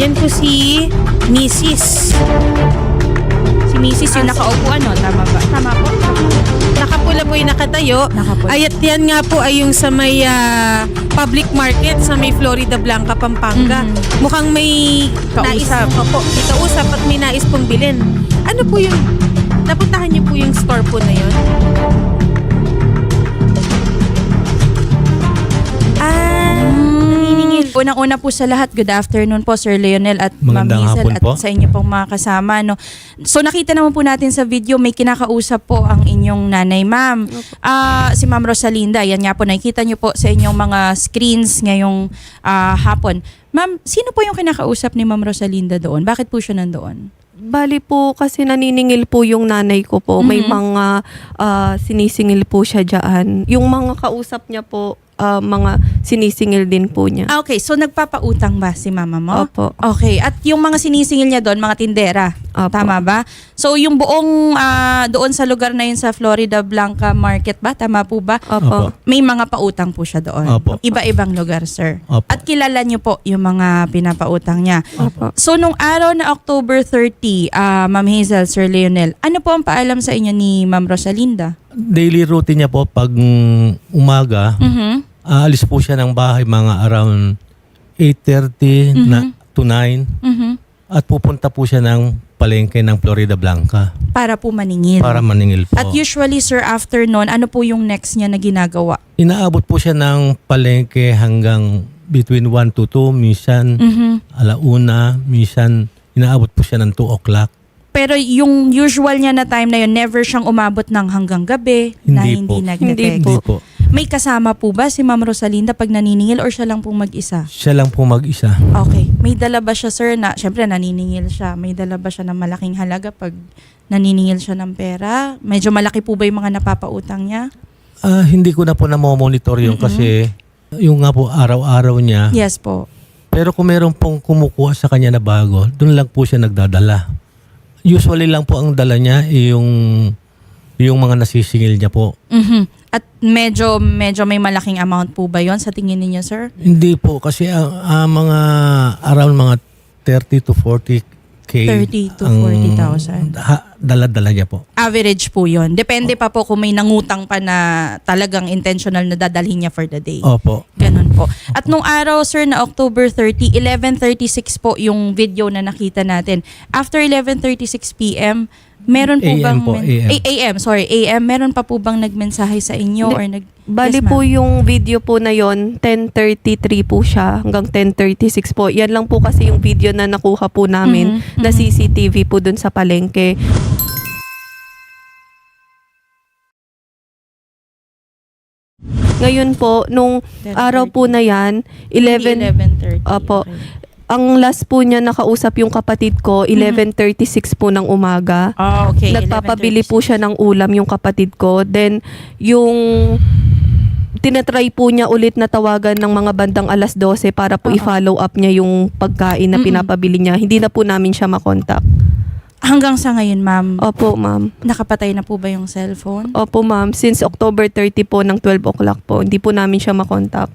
Yan po si Mrs. Si Mrs. yung nakaupo ano, tama ba? Tama po. Nakapula po yung nakatayo. Nakapula. Ay, at yan nga po ay yung sa may ah, public market sa may Florida Blanca, Pampanga. Mhm. Mukhang may Kausap. nais. Opo, may kausap at may nais pong bilhin. Ano po yung, napuntahan niyo po yung store po na yun? Naniningil. Unang-una po sa lahat, good afternoon po Sir Lionel at Ma'am Magandang Hazel hapon at po. sa inyo pong mga kasama. No? So nakita naman po natin sa video, may kinakausap po ang inyong nanay ma'am. Ah, si Ma'am Rosalinda, yan nga po, nakikita niyo po sa inyong mga screens ngayong ah, hapon. Ma'am, sino po yung kinakausap ni Ma'am Rosalinda doon? Bakit po siya nandoon? Bali po kasi naniningil po yung nanay ko po. May Mhm. mga ah, sinisingil po siya dyan. Yung mga kausap niya po, ah, mga sinisingil din po niya. Ah, okay, so nagpapautang ba si mama mo? Opo. Okay, at yung mga sinisingil niya doon, mga tindera, Opo. tama ba? So yung buong ah, doon sa lugar na yun sa Florida Blanca Market ba? Tama po ba? Opo. Opo. May mga pautang po siya doon. Opo. Iba-ibang lugar, sir. Opo. At kilala niyo po yung mga pinapautang niya. Opo. So nung araw na October 30, ah, Ma'am Hazel, Sir Lionel, ano po ang paalam sa inyo ni Ma'am Rosalinda? Daily routine niya po pag mm, umaga, Mhm. Aalis po siya ng bahay mga around 8.30 na Mhm. to 9 Mhm. at pupunta po siya ng palengke ng Florida Blanca Para po maningil. para maningil po. At usually, sir, after nun, ano po yung next niya na ginagawa? Inaabot po siya ng palengke hanggang between 1 to 2, minsan Mhm. alauna, minsan inaabot po siya ng 2 o'clock. Pero yung usual niya na time na yun, never siyang umabot ng hanggang gabi na Hindi hindi po. nagde-text. Hindi po. May kasama po ba si Ma'am Rosalinda pag naniningil or siya lang pong mag-isa? Siya lang po mag-isa. Okay. May dala ba siya, sir, na, syempre naniningil siya. May dala ba siya ng malaking halaga pag naniningil siya ng pera? Medyo malaki po ba yung mga napapautang niya? Ah, hindi ko na po na-monitor yung Mhm. kasi yung nga po araw-araw niya. Yes po. Pero kung meron pong kumukuha sa kanya na bago, doon lang po siya nagdadala. Usually lang po ang dala niya eh, yung yung mga nasisingil niya po. Mhm. At medyo medyo may malaking amount po ba yon sa tingin ninyo, sir? Hindi po kasi ang ang mga around mga 30 to 40 k 30 to ang 40,000. ha- dala-dala niya po. Average po yon. Depende pa po kung may nangutang pa na talagang intentional na dadalhin niya for the day. Opo. Ganun po. At nung araw, sir, na October 30, 11.36 po yung video na nakita natin. After 11.36 p.m., meron po AM bang... po, AM. AM, sorry, AM. Meron pa po bang nagmensahe sa inyo or nag... Bali Yes, ma'am. po yung video po na yon 10.33 po siya hanggang 10.36 po. Yan lang po kasi yung video na nakuha po namin Mhm, na mhm. CCTV po dun sa palengke. Ngayon po, nung 10:30. araw po na yan, 11, 11.30. Opo. Okay. Ang last po niya nakausap yung kapatid ko, 11.36 po ng umaga. Oh, okay. Nagpapabili 11:36. po siya ng ulam yung kapatid ko. Then, yung tinatry po niya ulit na tawagan ng mga bandang alas 12 para po Oo. i-follow up niya yung pagkain na Mm-mm. pinapabili niya. Hindi na po namin siya makontak. Hanggang sa ngayon, ma'am, Opo, ma'am. nakapatay na po ba yung cellphone? Opo, ma'am. Since October 30 po ng 12 o'clock po, hindi po namin siya makontak.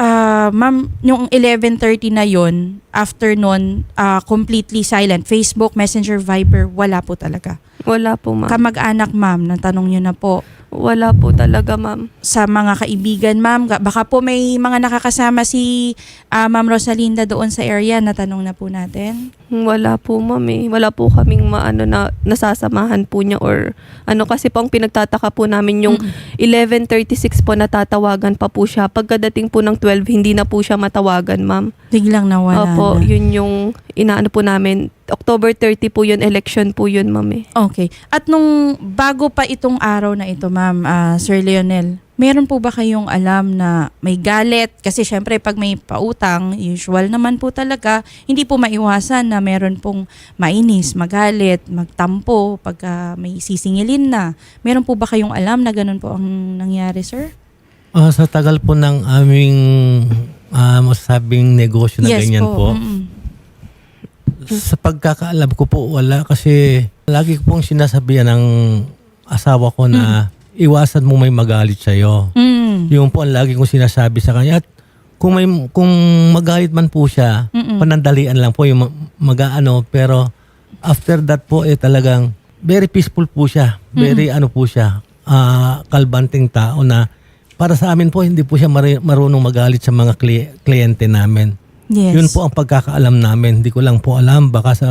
Ah, ma'am, yung 11.30 na yon after nun, ah, completely silent. Facebook, Messenger, Viber, wala po talaga. Wala po, ma'am. Kamag-anak, ma'am, natanong nyo na po. Wala po talaga, ma'am. Sa mga kaibigan, ma'am, baka po may mga nakakasama si ah, Ma'am Rosalinda doon sa area, natanong na po natin. Wala po, ma'am eh. Wala po kaming maano na nasasamahan po niya or ano kasi po ang pinagtataka po namin yung Mm-mm. 11.36 po natatawagan pa po siya. Pagkadating po ng 12, hindi na po siya matawagan, ma'am. Biglang nawala Opo, na. yun yung inaano po namin. October 30 po yun, election po yun, ma'am eh. Okay. At nung bago pa itong araw na ito, ma'am, ah, Sir Lionel, meron po ba kayong alam na may galit? Kasi syempre pag may pautang, usual naman po talaga, hindi po maiwasan na meron pong mainis, magalit, magtampo pagka may sisingilin na. Meron po ba kayong alam na ganun po ang nangyari, sir? Ah, sa tagal po ng aming ah, masasabing negosyo na ganyan po, Mm-mm. sa pagkakaalam ko po wala kasi lagi ko pong sinasabihan ng asawa ko na iwasan mo may magalit sa'yo. Mm. Yung po ang lagi kong sinasabi sa kanya at kung may kung magalit man po siya, Mm-mm. panandalian lang po yung mag-ano pero after that po eh talagang very peaceful po siya. Very ano po siya, ah, kalbanting tao na para sa amin po hindi po siya marunong magalit sa mga kli- kliyente namin. Yes. Yun po ang pagkakaalam namin. Hindi ko lang po alam baka sa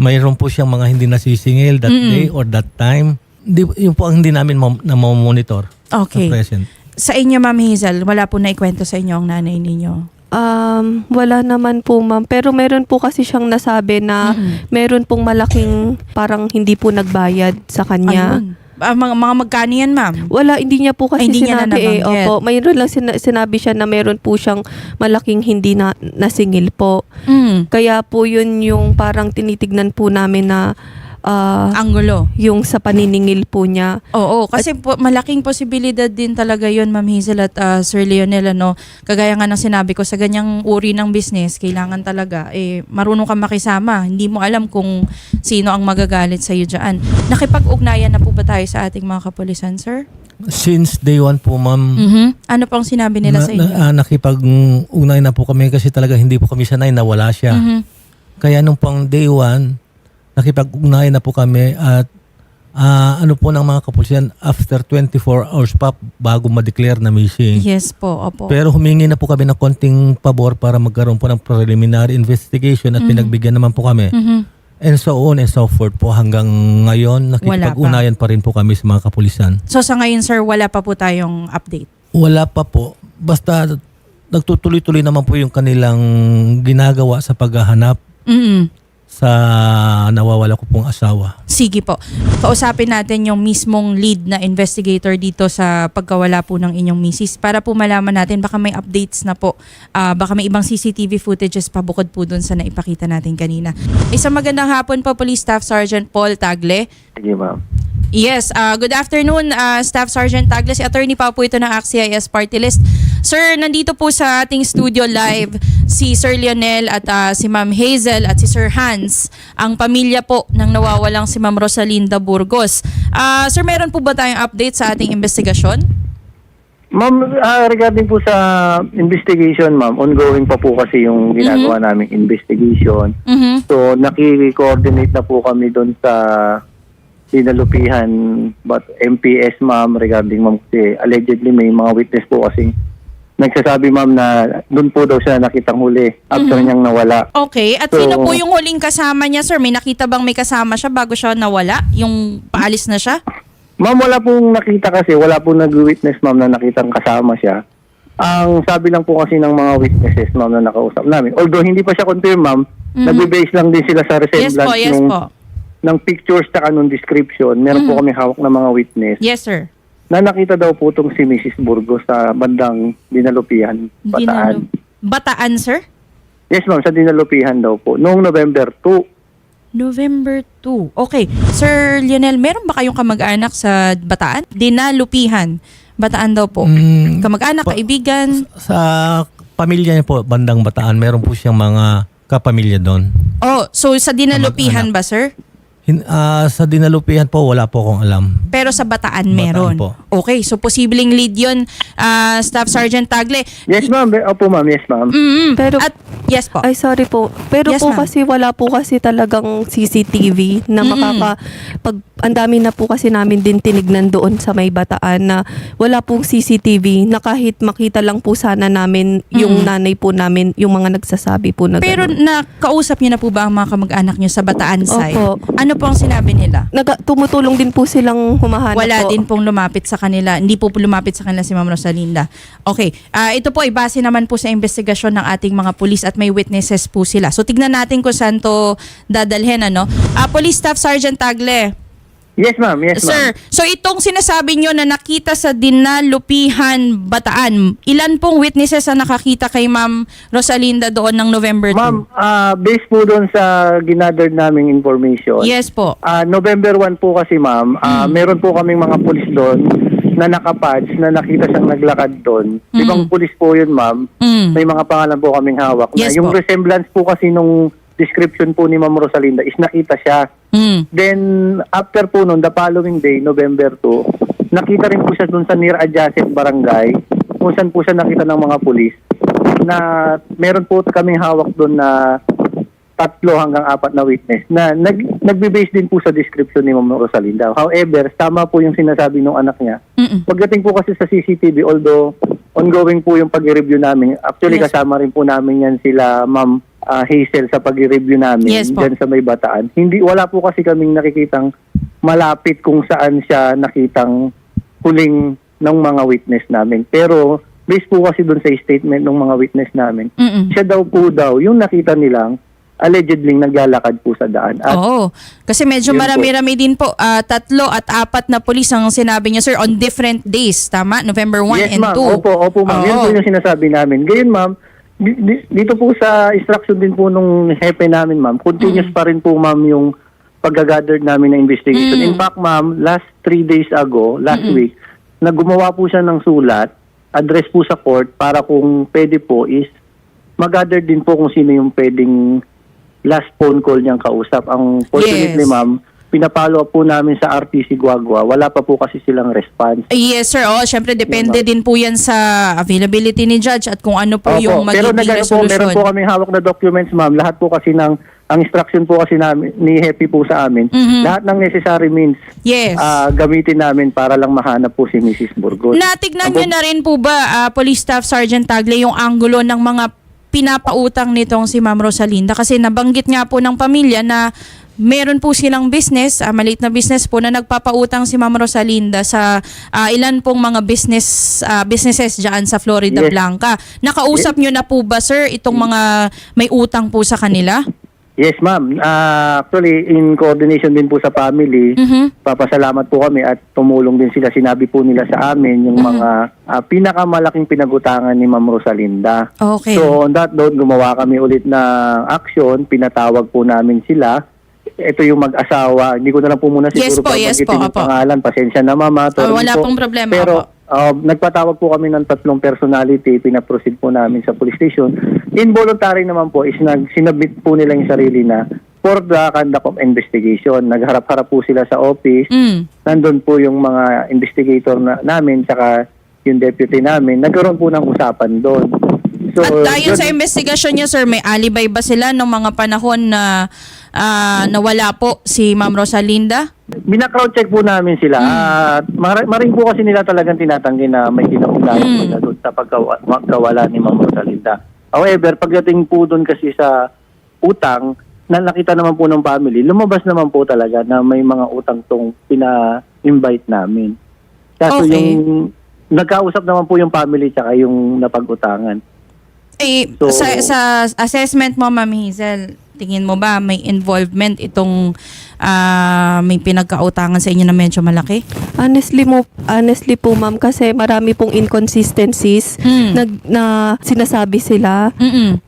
mayroon po siyang mga hindi nasisingil that Mm-mm. day or that time. Hindi, yun po ang hindi namin na monitor Okay. sa present. Sa inyo, Ma'am Hazel, wala po na ikwento sa inyo ang nanay ninyo. Um, wala naman po ma'am. Pero meron po kasi siyang nasabi na Mm-mm. meron pong malaking parang hindi po nagbayad sa kanya. Ayun. Ah, mga, mga magkano yan, Ma'am? Wala, hindi niya po kasi Ay, hindi niya na sinabi eh. nabanggit. Opo, mayroon lang sina- sinabi siya na meron po siyang malaking hindi na nasingil po. Mm. Kaya po yun yung parang tinitignan po namin na ah, Angulo. yung sa paniningil po niya. Oo, kasi po, malaking posibilidad din talaga yon Ma'am Hazel at ah, Sir Lionel, ano, kagaya nga ng sinabi ko, sa ganyang uri ng business, kailangan talaga, eh, marunong ka makisama. Hindi mo alam kung sino ang magagalit sa iyo dyan. Nakipag-ugnayan na po ba tayo sa ating mga kapulisan, sir? Since day one po, ma'am, Mhm. Ano pong sinabi nila na, sa inyo? na, ah, nakipag-ugnay na po kami kasi talaga hindi po kami sanay na wala siya. Mhm. Kaya nung pang day one, nakipag-ugnay na po kami at ah, ano po ng mga kapulisan after 24 hours pa bago ma-declare na missing. Yes po, opo. Pero humingi na po kami ng konting pabor para magkaroon po ng preliminary investigation at Mhm. pinagbigyan naman po kami. Mhm. And so on and so forth po hanggang ngayon nakipag-unayan pa rin po kami sa mga kapulisan. So sa ngayon, sir, wala pa po tayong update. Wala pa po. Basta nagtutuloy-tuloy naman po yung kanilang ginagawa sa paghahanap Mhm. Sa nawawala ko pong asawa. Sige po. Kausapin natin yung mismong lead na investigator dito sa pagkawala po ng inyong misis para po malaman natin baka may updates na po. Ah, baka may ibang CCTV footages pa bukod po dun sa naipakita natin kanina. Isang magandang hapon po Police Staff Sergeant Paul Tagle. Sige, ma'am. Yes, ah, good afternoon ah, Staff Sergeant Tagle. Si attorney pa po ito ng AXIS Party List. Sir, nandito po sa ating studio live si Sir Lionel at ah, si Ma'am Hazel at si Sir Hans, ang pamilya po ng nawawalang si Ma'am Rosalinda Burgos. Ah, sir, meron po ba tayong update sa ating investigasyon? Ma'am, ah, regarding po sa investigation, ma'am, ongoing pa po kasi yung ginagawa naming investigation. Mhm. So, naki-coordinate na po kami doon sa dinalupihan but MPS, ma'am, regarding ma'am kasi allegedly may mga witness po kasi nagsasabi, ma'am, na doon po daw siya nakitang huli after niyang nawala. Okay, at So- sino po yung huling kasama niya, sir? May nakita bang may kasama siya bago siya nawala? Yung paalis na siya? Ma'am, wala pong nakita kasi, wala pong nag-witness, ma'am, na nakitang kasama siya. Ang sabi lang po kasi ng mga witnesses, ma'am, na nakausap namin. Although hindi pa siya confirm, ma'am, nagbe-base lang din sila sa Yes resemblance po, yes nung, po. ng pictures tsaka nung description. Meron po kami hawak ng mga witness Yes, sir. Na nakita daw po itong si Mrs. Burgos sa bandang Dinalupihan, Bataan. Dinalo- Bataan, sir? Yes, ma'am, sa Dinalupihan daw po. Noong November 2. November 2. Okay. Sir Lionel, meron ba kayong kamag-anak sa Bataan? Dinalupihan. Bataan daw po. Mm, Kamag-anak, pa- kaibigan. sa pamilya niya po, bandang Bataan, meron po siyang mga kapamilya doon. Oh, so sa Dinalupihan ba, sir? Hin, ah, sa dinalupihan po, wala po akong alam. Pero sa Bataan, Bataan meron. po. Okay, so posibleng lead yun, ah, Staff Sergeant Tagle. Yes, ma'am. Opo, ma'am. Yes, ma'am. Mm, Pero- At, yes po. Ay, sorry po. Pero Yes, po ma'am. kasi wala po kasi talagang CCTV na Mm-mm. makaka... Pag, ang dami na po kasi namin din tinignan doon sa may bataan na wala pong CCTV na kahit makita lang po sana namin yung Mm-mm. nanay po namin, yung mga nagsasabi po na Pero ganun. nakausap niyo na po ba ang mga kamag-anak niyo sa Bataan side? Opo. Ano po ang sinabi nila? Naga, tumutulong din po silang humahanap Wala po. din pong lumapit sa kanila. Hindi po lumapit sa kanila si Ma'am Rosalinda. Okay. Ah, ito po ay base naman po sa investigasyon ng ating mga pulis at may witnesses po sila. So tignan natin kung saan to dadalhin ano. Ah, Police Staff Sergeant Tagle. Yes, ma'am. Yes, ma'am. Sir, so itong sinasabi nyo na nakita sa Dinalupihan, Bataan, ilan pong witnesses ang nakakita kay Ma'am Rosalinda doon ng November 2? Ma'am, ah based po doon sa ginather naming information, Yes po. ah November 1 po kasi ma'am, ah, Mm. meron po kaming mga pulis doon na nakapads na nakita siyang naglakad doon. Mm. Ibang pulis po yun ma'am, Mm. may mga pangalan po kaming hawak. Yes na yung po. resemblance po kasi nung description po ni Ma'am Rosalinda is nakita siya. Mm. Then after po noon, the following day, November 2, nakita rin po siya doon sa near adjacent barangay kung saan po siya nakita ng mga pulis. na meron po kaming hawak doon na tatlo hanggang apat na witness na nag, nagbe-base din po sa description ni Ma'am Rosalinda. However, tama po yung sinasabi ng anak niya. Mm-mm. Pagdating po kasi sa CCTV, although ongoing po yung pag-review namin, actually Yes. kasama rin po namin yan sila Ma'am ah, Hazel sa pag-review namin Yes po. dyan sa may bataan. Hindi, wala po kasi kaming nakikitang malapit kung saan siya nakitang huling ng mga witness namin. Pero based po kasi doon sa statement ng mga witness namin, Mm-mm. siya daw po daw, yung nakita nilang allegedly naglalakad po sa daan. At Oo. Kasi medyo marami-rami din po. Ah, tatlo at apat na pulis ang sinabi niya, sir, on different days. Tama? November 1 yes, and ma'am. 2. Opo, opo, ma'am. Yun Oo. po yung sinasabi namin. Ngayon, ma'am, dito po sa instruction din po nung hepe namin, ma'am, continuous pa rin po, ma'am, yung pag-gather namin ng investigation. Mm. In fact, ma'am, last three days ago, last week, naggumawa po siya ng sulat, address po sa court para kung pwede po is mag-gather din po kung sino yung pwedeng last phone call niyang kausap. Ang fortunately, Yes. ma'am, pinapalo po namin sa RTC Guagua. Wala pa po kasi silang response. Yes, sir. Oh, syempre depende din po 'yan sa availability ni judge at kung ano po Opo, yung pero magiging nag- po, meron po kami hawak na documents, ma'am. Lahat po kasi ng ang instruction po kasi namin ni Happy po sa amin, Mhm. lahat ng necessary means Yes. ah, gamitin namin para lang mahanap po si Mrs. Burgos. Natignan niyo na rin po ba, ah, Police Staff Sergeant Tagle, yung anggulo ng mga pinapautang nitong si Ma'am Rosalinda? Kasi nabanggit nga po ng pamilya na meron po silang business, ah, maliit na business po, na nagpapautang si Ma'am Rosalinda sa ah, ilan pong mga business ah, businesses dyan sa Florida Yes. Blanca. Nakausap niyo na po ba, sir, itong mga may utang po sa kanila? Yes, ma'am. Ah, actually, in coordination din po sa family, Mhm. papasalamat po kami at tumulong din sila. Sinabi po nila sa amin yung mga ah, pinakamalaking pinagutangan ni Ma'am Rosalinda. Okay. So on that note, gumawa kami ulit ng action. Pinatawag po namin sila. Ito yung mag-asawa. Hindi ko na lang po muna Yes siguro po, yes po, yung opo. pangalan. Pasensya na mama. Ah, Sorry wala po. pong problema, Pero opo. uh, nagpatawag po kami ng tatlong personality. Pinaproceed po namin sa police station. Involuntary naman po is nag sinubmit po nila yung sarili na for the conduct of investigation. Nagharap-harap po sila sa office Mm. nandun po yung mga investigator na, namin tsaka yung deputy namin. Nagkaroon po ng usapan doon. So, At ayon sa investigasyon niyo, sir, may alibay ba sila nung mga panahon na ah, nawala po si Ma'am Rosalinda? Bina-crowd check po namin sila. At mar- maring po kasi nila talagang tinatanggi na may kinaugnay Mm. sila doon sa pagkawa- pagkawala ni Ma'am Rosalinda. However, pagdating po doon kasi sa utang, na nakita naman po ng family, lumabas naman po talaga na may mga utang tong pina-invite namin. Kaso Okay. yung nagkausap naman po yung family tsaka yung napag-utangan. Eh, So- sa, sa assessment mo, Ma'am Hazel, tingin mo ba may involvement itong ah, may pinagkautangan sa inyo na medyo malaki? Honestly mo, honestly po ma'am kasi marami pong inconsistencies Mm. nag, na sinasabi sila.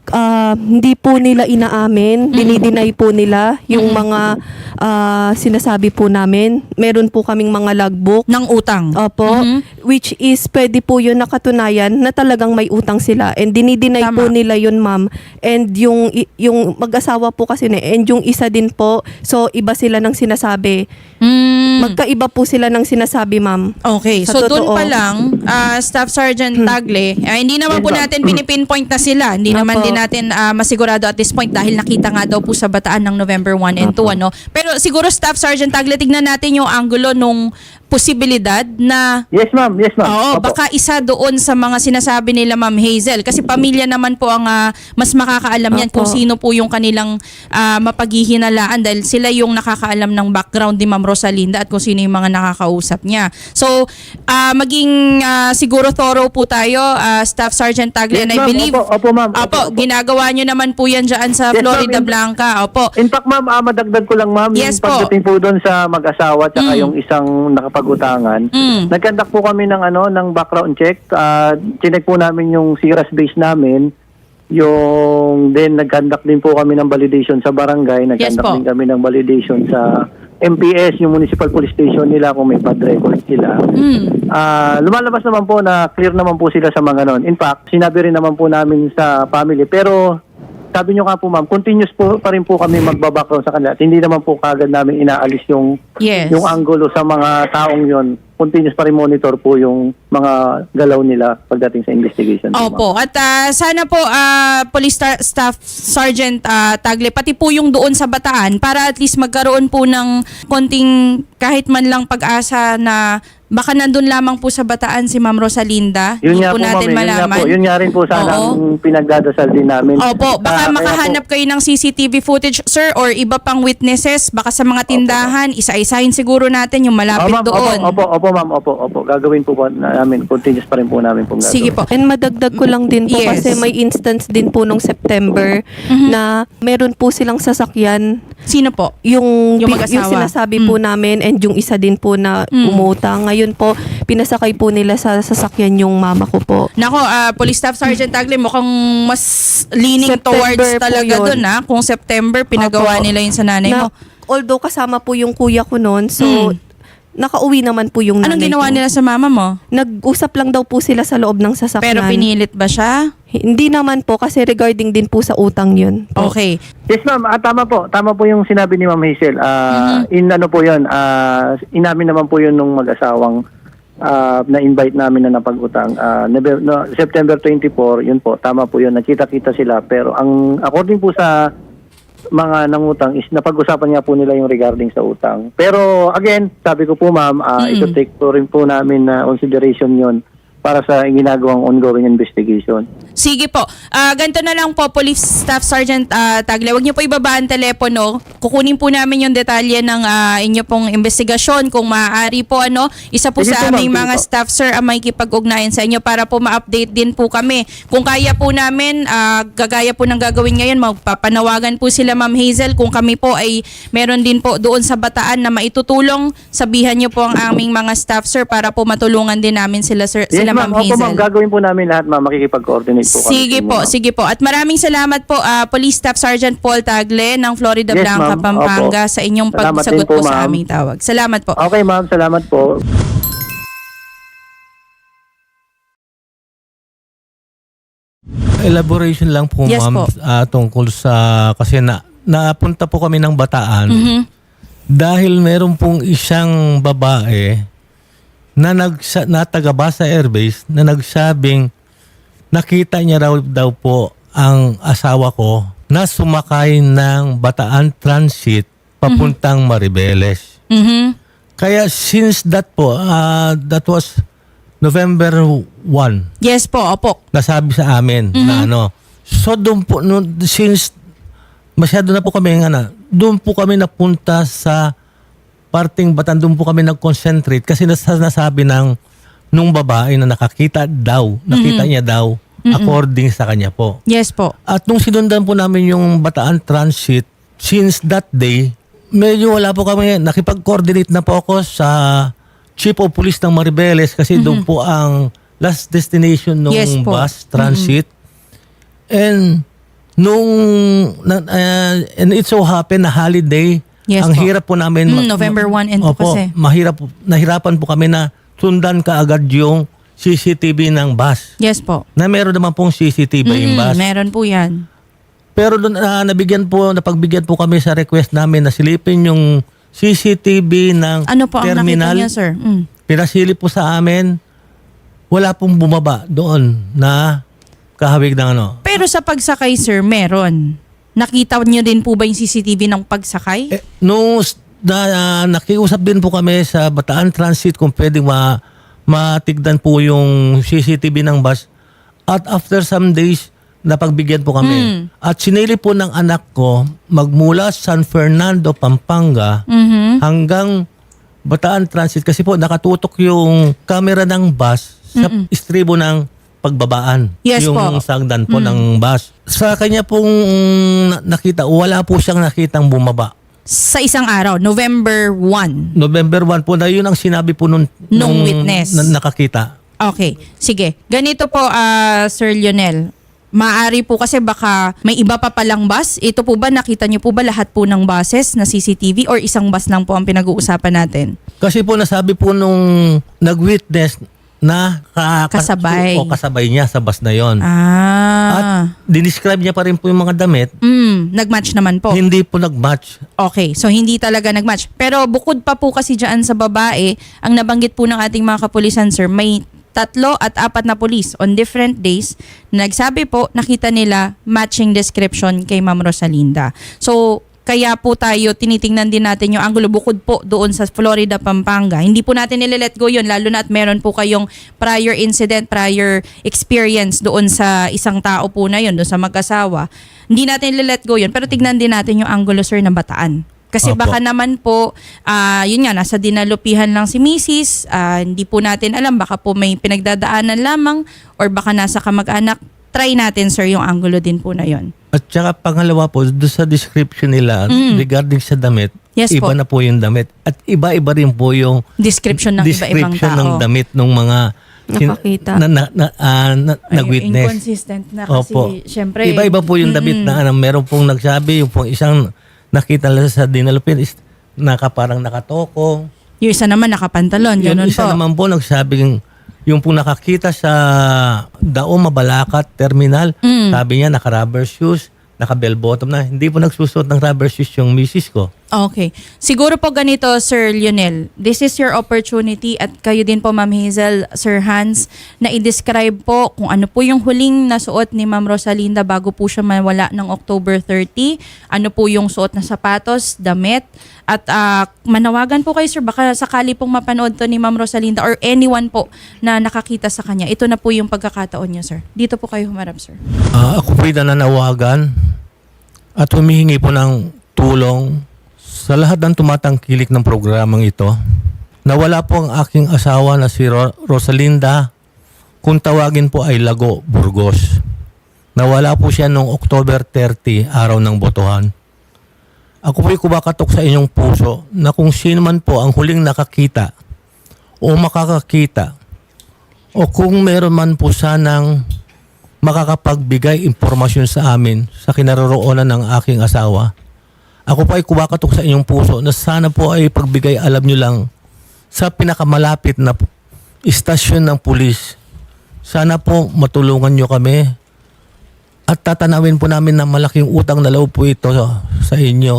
Ah, hindi po nila inaamin, dinideny po nila yung mga ah, sinasabi po namin. Meron po kaming mga logbook. Ng utang? Opo, Mhm. which is pwede po yun nakatunayan na talagang may utang sila and dinideny Tama. po nila yun ma'am and yung yung mag-asawa po kasi na and yung isa din po so iba sila ng sinasabi Mm. magkaiba po sila ng sinasabi ma'am Okay, Sa so doon pa lang, ah, Staff Sergeant Tagle, ah, hindi naman Yes, po natin pinipinpoint na sila. Hindi naman Apo. din natin ah, masigurado at this point dahil nakita nga daw po sa bataan ng November 1 and 2. Ano? Pero siguro Staff Sergeant Tagle, tignan natin yung angulo nung posibilidad na Yes, ma'am. Yes, ma'am. Oo, Opo. baka isa doon sa mga sinasabi nila Ma'am Hazel kasi pamilya naman po ang ah, mas makakaalam yan kung Opo. sino po yung kanilang ah, mapaghihinalaan dahil sila yung nakakaalam ng background ni Ma'am Rosalinda at kung sino yung mga nakakausap niya. So, ah, maging ah, siguro thorough po tayo, ah, Staff Sergeant Tagle, Yes, and I ma'am. believe Opo, opo, ma'am. Opo, Opo, opo. ginagawa nyo naman po yan dyan sa Yes, Florida ma'am. Blanca. Opo. In fact, ma'am, ah, madagdag ko lang, ma'am, Yes yung po. pagdating po doon sa mag-asawa tsaka Mm. yung isang nakapag-utangan. Mm. Nagkandak po kami ng ano ng background check. Uh, chinek po namin yung SIRAS base namin. Yung then nagkandak din po kami ng validation sa barangay, nagkandak po. din kami ng validation sa MPS, yung municipal police station nila kung may bad record sila. Mm. Ah, lumalabas naman po na clear naman po sila sa mga non. In fact, sinabi rin naman po namin sa family pero sabi nyo nga po ma'am, continuous po pa rin po kami magbabackground sa kanila. At hindi naman po kagad namin inaalis yung Yes. yung angulo sa mga taong yon. Continuous pa rin monitor po yung mga galaw nila pagdating sa investigation. Opo. At ah, sana po, ah, Police Star- Staff Sergeant ah, Tagle, pati po yung doon sa Bataan para at least magkaroon po ng konting kahit man lang pag-asa na baka nandun lamang po sa Bataan si Ma'am Rosalinda. Yun Hindi nga po po, ma'am. natin eh. Yun nga malaman. po. Yun nga rin po sana Oo. ang pinagdadasal din namin. Opo, Ah, baka kaya makahanap po- kayo ng CCTV footage, sir, or iba pang witnesses, baka sa mga tindahan, isa-isahin siguro natin yung malapit Oh, ma'am, doon. Opo, opo, opo, ma'am, opo, opo. Gagawin po po namin. Continuous pa rin po namin po gagawin. Sige po. And madagdag ko lang din po Yes. kasi may instance din po nung September na meron po silang sasakyan Sino po? yung, Yung pi- mag-asawa. sinasabi po namin and yung isa din po na Mm. umutang. Ngayon po, pinasakay po nila sa sasakyan yung mama ko po. Nako, ah, Police Staff Sergeant Tagle, mukhang mas leaning September towards po talaga yun. doon, ha? Kung September, pinagawa Opo. nila yun sa nanay Na, mo. although kasama po yung kuya ko noon, so Mm. Nakauwi naman po yung Anong nanay ginawa ko. nila sa mama mo? Nag-usap lang daw po sila sa loob ng sasakyan. Pero pinilit ba siya? Hindi naman po kasi regarding din po sa utang yun. po. Okay. Yes, ma'am. Ah, tama po. Tama po yung sinabi ni Ma'am Hazel. Ah, Mm-hmm. In ano po yun, ah, inamin naman po yun nung mag-asawang ah, na-invite namin na napag-utang. Ah, Nove- no, September 24, yun po. Tama po yun. Nakita-kita sila. Pero ang according po sa mga nangutang is napag-usapan nga po nila yung regarding sa utang. Pero again, sabi ko po ma'am, ah, Mm. ito take po rin po namin na consideration yun para sa ginagawang ongoing investigation. Sige po. Ah, ganito na lang po, Police Staff Sergeant ah, Tagle. Huwag niyo po ibaba ang telepono. Kukunin po namin yung detalye ng ah, inyo pong investigasyon. Kung maaari po, ano, isa po Sige sa po, aming mga po. staff, sir, ang may kipag-ugnayan sa inyo para po ma-update din po kami. Kung kaya po namin, ah, gagaya po ng gagawin ngayon, magpapanawagan po sila, Ma'am Hazel. Kung kami po ay meron din po doon sa bataan na maitutulong, sabihan niyo po ang aming mga staff, sir, para po matulungan din namin sila, sir, Yes, sila, ma'am. Ma'am Opo, ma'am. Hazel. Gagawin po namin lahat, ma'am. Makikipag-coordinate po kami. Sige po, sige po. At maraming salamat po ah, Police Staff Sergeant Paul Tagle ng Florida Yes, Blanca. Pampanga Opo. sa inyong Salamat pagsagot po, po, sa aming tawag. Salamat po. Okay, ma'am. Salamat po. Elaboration lang po Yes ma'am po. ah, tungkol sa kasi na napunta po kami ng Bataan Mhm. dahil meron pong isang babae na nagsa, na taga Basa Airbase na nagsabing nakita niya raw daw po ang asawa ko na sumakay ng Bataan Transit papuntang Maribeles. Mhm. Kaya since that po, ah, that was November 1 Yes po, opo. nasabi sa amin Mhm. na ano. So doon po, no, since masyado na po kami, nga na, doon po kami napunta sa parting batan, doon po kami nag-concentrate kasi nas- nasabi ng nung babae na nakakita daw, nakita niya daw, according sa kanya po. Yes po. At nung sinundan po namin yung Bataan Transit, since that day, medyo wala po kami, nakipag-coordinate na po ako sa Chief of Police ng Maribeles kasi doon po ang last destination ng Yes po. bus transit. And nung, na, uh, and it so happened na holiday, Yes ang po. hirap po namin. Mm, November 1 and 2 Opo, kasi. mahirap, po- nahirapan po kami na sundan kaagad yung CCTV ng bus. Yes po. Na meron naman pong CCTV yung bus. meron po yan. Pero doon ah, nabigyan po, napagbigyan po kami sa request namin na silipin yung CCTV ng Ano po ang terminal. niya, sir? Mm. Pinasilip po sa amin. Wala pong bumaba doon na kahawig ng ano. Pero sa pagsakay, sir, meron. Nakita niyo din po ba yung CCTV ng pagsakay? Eh, nung s- na, ah, nakiusap din po kami sa Bataan Transit kung pwedeng ma, matigdan po yung CCTV ng bus. At after some days, napagbigyan po kami. Mm. At sinili po ng anak ko magmula San Fernando, Pampanga Mhm. hanggang Bataan Transit kasi po nakatutok yung camera ng bus sa istribo ng pagbabaan. Yes yung po. sagdan po ng bus. Sa kanya pong na- nakita, wala po siyang nakitang bumaba. Sa isang araw, November 1. November 1 po na yun ang sinabi po nung, Nung witness. na- nakakita. Okay, sige. Ganito po, ah, Sir Lionel. Maari po kasi baka may iba pa palang bus. Ito po ba, nakita niyo po ba lahat po ng buses na CCTV or isang bus lang po ang pinag-uusapan natin? Kasi po nasabi po nung nag-witness na ka- Kasabay. o kasabay niya sa bus na yon. At Ah. dinescribe niya pa rin po yung mga damit. Mm, nag-match naman po. Hindi po nag-match. Okay, so hindi talaga nag-match. Pero bukod pa po kasi dyan sa babae, ang nabanggit po ng ating mga kapulisan, sir, may tatlo at apat na pulis on different days na nagsabi po, nakita nila matching description kay Ma'am Rosalinda. So, kaya po tayo, tinitingnan din natin yung angulo bukod po doon sa Florida, Pampanga. Hindi po natin nililet go yun, lalo na at meron po kayong prior incident, prior experience doon sa isang tao po na yun, doon sa mag-asawa. Hindi natin nililet go yun, pero tignan din natin yung angulo, sir, ng bataan. Kasi Opo. baka naman po, ah, yun nga, nasa dinalupihan lang si Mrs. ah, hindi po natin alam, baka po may pinagdadaanan lamang or baka nasa kamag-anak. Try natin, sir, yung angulo din po na yun. At saka pangalawa po, doon sa description nila regarding sa damit, Mm. Yes iba po. na po yung damit. At iba-iba rin po yung Description ng iba-ibang description tao. ng damit ng mga Nakakita. na, na, na, ah, na- Ay, nag-witness. Inconsistent na kasi, Opo. syempre. Iba-iba po yung damit na ano, meron pong nagsabi, yung pong isang nakita lang sa dinalupin is naka parang nakatoko. Yung isa naman nakapantalon, Yung ganun isa po. naman po nagsabing yung po nakakita sa Dao Mabalacat Terminal, Mm. sabi niya naka-rubber shoes, naka-bell bottom na. Hindi po nagsusot ng rubber shoes yung misis ko. Okay. Siguro po ganito, Sir Lionel. This is your opportunity at kayo din po, Ma'am Hazel, Sir Hans, na i-describe po kung ano po yung huling nasuot ni Ma'am Rosalinda bago po siya mawala ng October 30. Ano po yung suot na sapatos, damit. At ah, manawagan po kayo, Sir, baka sakali pong mapanood to ni Ma'am Rosalinda or anyone po na nakakita sa kanya. Ito na po yung pagkakataon niya, Sir. Dito po kayo humarap, Sir. Ah, ako po'y nananawagan at humihingi po ng tulong sa lahat ng tumatangkilik ng programang ito. Nawala po ang aking asawa na si Ro- Rosalinda, kung tawagin po ay Lago, Burgos. Nawala po siya noong October 30, araw ng botohan. Ako po'y kumakatok sa inyong puso na kung sino man po ang huling nakakita o makakakita o kung meron man po sanang makakapagbigay impormasyon sa amin sa kinaroroonan ng aking asawa. Ako po ay kumakatok sa inyong puso na sana po ay pagbigay alam nyo lang sa pinakamalapit na istasyon ng pulis. Sana po matulungan nyo kami at tatanawin po namin na malaking utang na loob po ito sa inyo.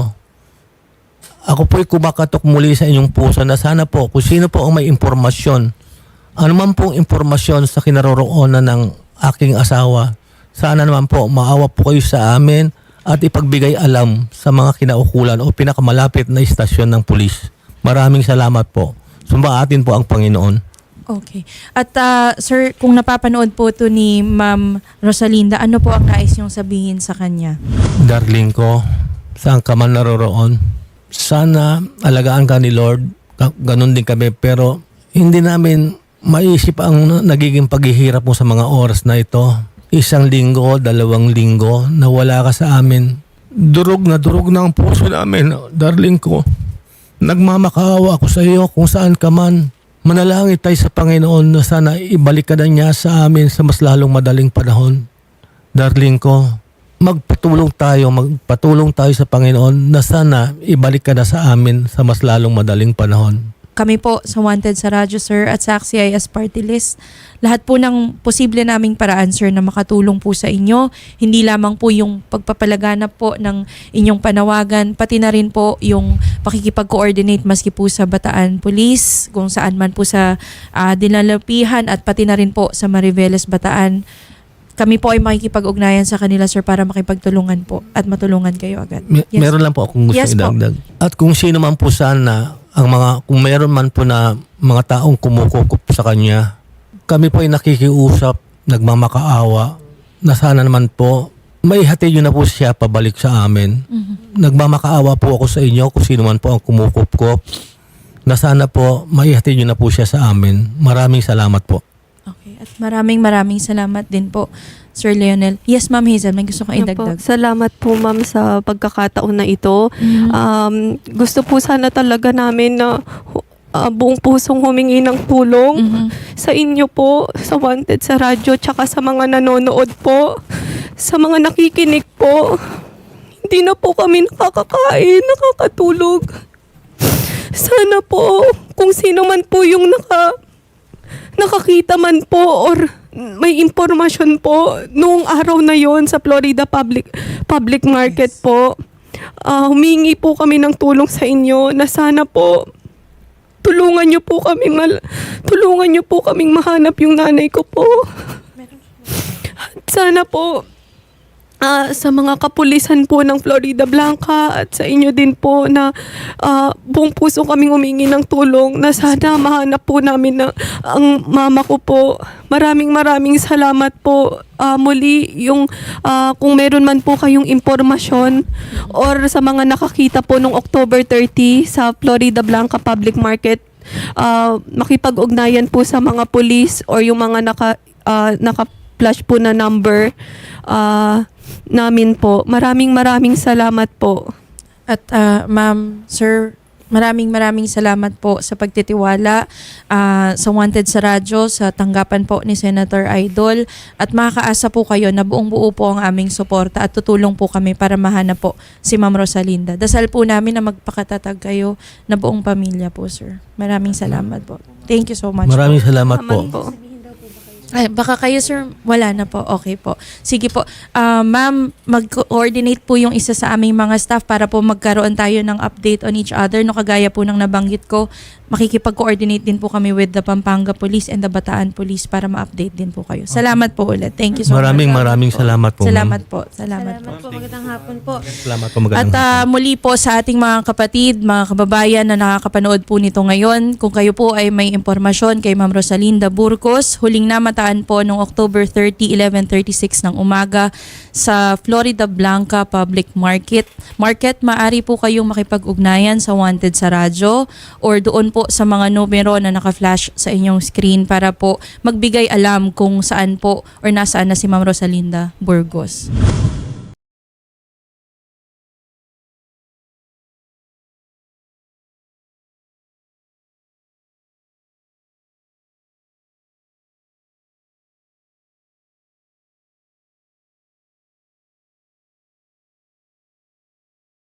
Ako po ay kumakatok muli sa inyong puso na sana po kung sino po ang may impormasyon ano man pong impormasyon sa kinaroroonan ng aking asawa, sana naman po maawa po kayo sa amin at ipagbigay alam sa mga kinaukulan o pinakamalapit na istasyon ng pulis. Maraming salamat po. Sumbaatin po ang Panginoon. Okay. At ah, sir, kung napapanood po to ni Ma'am Rosalinda, ano po ang nais niyong sabihin sa kanya? Darling ko, saan ka man naroroon, sana alagaan ka ni Lord. Ka- Ganon din kami pero hindi namin maisip ang nagiging paghihirap mo sa mga oras na ito. Isang linggo, dalawang linggo, na wala ka sa amin. Durog na durog na ang puso namin, darling ko. Nagmamakaawa ako sa iyo kung saan ka man. Manalangin tayo sa Panginoon na sana ibalik ka na niya sa amin sa mas lalong madaling panahon. Darling ko, magpatulong tayo, magpatulong tayo sa Panginoon na sana ibalik ka na sa amin sa mas lalong madaling panahon. Kami po sa Wanted sa Radyo, sir, at sa CIS Party List. Lahat po ng posible naming paraan, sir, na makatulong po sa inyo. Hindi lamang po yung pagpapalaganap po ng inyong panawagan, pati na rin po yung pakikipag-coordinate maski po sa Bataan Police, kung saan man po sa uh, dinalapihan at pati na rin po sa Mariveles Bataan. Kami po ay makikipag-ugnayan sa kanila, sir, para makipagtulungan po at matulungan kayo agad. Yes. Meron lang po akong gusto Yes po. idagdag. At kung sino man po sana ang mga kung meron man po na mga taong kumukukup sa kanya, kami po ay nakikiusap, nagmamakaawa na sana naman po may hatid nyo na po siya pabalik sa amin. Nagmamakaawa po ako sa inyo kung sino man po ang kumukup-kup na sana po maihatid nyo na po siya sa amin. Maraming salamat po. At maraming maraming salamat din po, Sir Leonel. Yes, Ma'am Hazel, may gusto kong Ano po, idagdag. Salamat po ma'am sa pagkakataon na ito. Mhm. Um, gusto po sana talaga namin na hu- ah, buong pusong humingi ng tulong Mhm. sa inyo po, sa Wanted sa radyo, tsaka sa mga nanonood po, sa mga nakikinig po. Hindi na po kami nakakakain, nakakatulog. Sana po, kung sino man po yung naka nakakita man po or may impormasyon po noong araw na yon sa Florida Public Public Market po. Ah, humingi po kami ng tulong sa inyo na sana po tulungan niyo po kaming mal- tulungan niyo po kaming mahanap yung nanay ko po. Sana po ah, sa mga kapulisan po ng Florida Blanca at sa inyo din po na ah, buong puso kaming humingi ng tulong na sana mahanap po namin na ang mama ko po. Maraming maraming salamat po. Ah, muli yung ah, kung meron man po kayong impormasyon or sa mga nakakita po nung October 30 sa Florida Blanca Public Market ah, makipag-ugnayan po sa mga police or yung mga naka ah, naka-flash po na number ah, namin po. Maraming maraming salamat po. At ah, ma'am, sir, maraming maraming salamat po sa pagtitiwala ah, sa Wanted sa Radyo, sa tanggapan po ni Senator Idol. At makakaasa po kayo na buong buo po ang aming suporta at tutulong po kami para mahanap po si Ma'am Rosalinda. Dasal po namin na magpakatatag kayo na buong pamilya po, sir. Maraming salamat po. Thank you so much. po. Maraming salamat po. Salamat po. Ay, baka kayo sir, wala na po. Okay po. Sige po. Ah, ma'am, mag-coordinate po yung isa sa aming mga staff para po magkaroon tayo ng update on each other. No, kagaya po ng nabanggit ko, makikipag-coordinate din po kami with the Pampanga Police and the Bataan Police para ma-update din po kayo. Salamat po ulit. Thank you so Maraming much. maraming salamat po. Salamat po. Salamat, po. Salamat po. Magandang hapon po. Salamat po. At Magandang ah, hapon. muli po sa ating mga kapatid, mga kababayan na nakakapanood po nito ngayon, kung kayo po ay may impormasyon kay Ma'am Rosalinda Burgos, huling namataan po noong October 30, 11.36 ng umaga sa Florida Blanca Public Market. Market, maari po kayong makipag-ugnayan sa Wanted sa radyo or doon po sa mga numero na naka-flash sa inyong screen para po magbigay alam kung saan po or nasaan na si Ma'am Rosalinda Burgos.